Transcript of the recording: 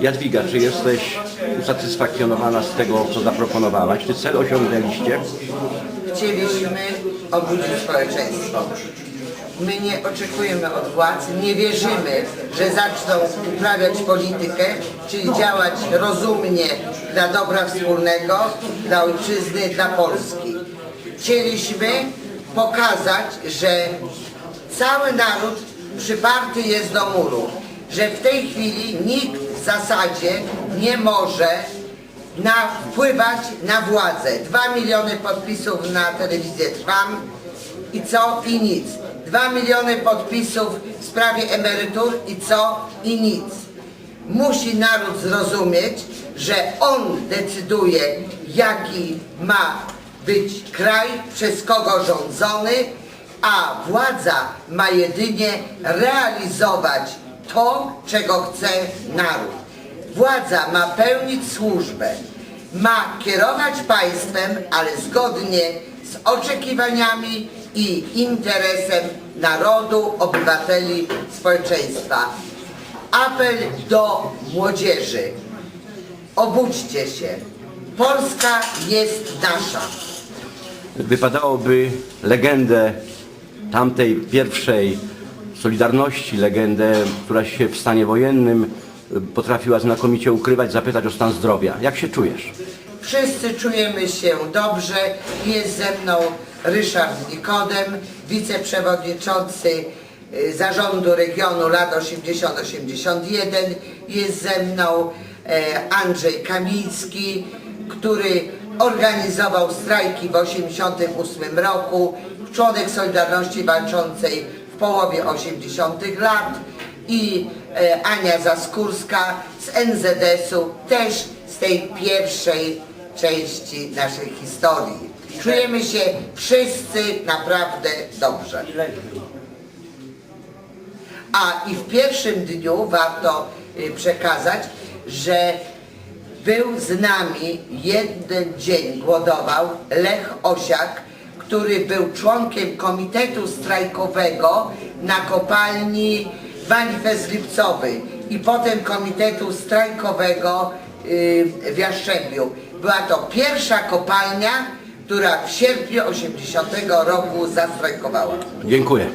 Jadwiga, czy jesteś usatysfakcjonowana z tego, co zaproponowałaś? Czy cel osiągnęliście? Chcieliśmy obudzić społeczeństwo. My nie oczekujemy od władz, nie wierzymy, że zaczną uprawiać politykę, czyli działać rozumnie dla dobra wspólnego, dla ojczyzny, dla Polski. Chcieliśmy pokazać, że cały naród przyparty jest do muru, że w tej chwili nikt w zasadzie nie może na, wpływać na władzę. Dwa miliony podpisów na telewizję Trwam i co? I nic. Dwa miliony podpisów w sprawie emerytur i co? I nic. Musi naród zrozumieć, że on decyduje, jaki ma być kraj, przez kogo rządzony, a władza ma jedynie realizować to, czego chce naród. Władza ma pełnić służbę, ma kierować państwem, ale zgodnie z oczekiwaniami i interesem narodu, obywateli, społeczeństwa. Apel do młodzieży. Obudźcie się. Polska jest nasza. Wypadałoby legendę tamtej pierwszej Solidarności, legendę, która się w stanie wojennym y, potrafiła znakomicie ukrywać, zapytać o stan zdrowia. Jak się czujesz? Wszyscy czujemy się dobrze. Jest ze mną Ryszard Nikodem, wiceprzewodniczący y, zarządu regionu lat 80-81. Jest ze mną e, Andrzej Kamiński, który organizował strajki w 88 roku, członek Solidarności walczącej w połowie 80 lat i e, Ania Zaskórska z NZS-u, też z tej pierwszej części naszej historii. Czujemy się wszyscy naprawdę dobrze. A i w pierwszym dniu warto y, przekazać, że był z nami jeden dzień głodował Lech Osiak, który był członkiem komitetu strajkowego na kopalni Manifest Lipcowy i potem komitetu strajkowego y, w Jastrzębiu. Była to pierwsza kopalnia, która w sierpniu 80 roku zastrajkowała. Dziękuję.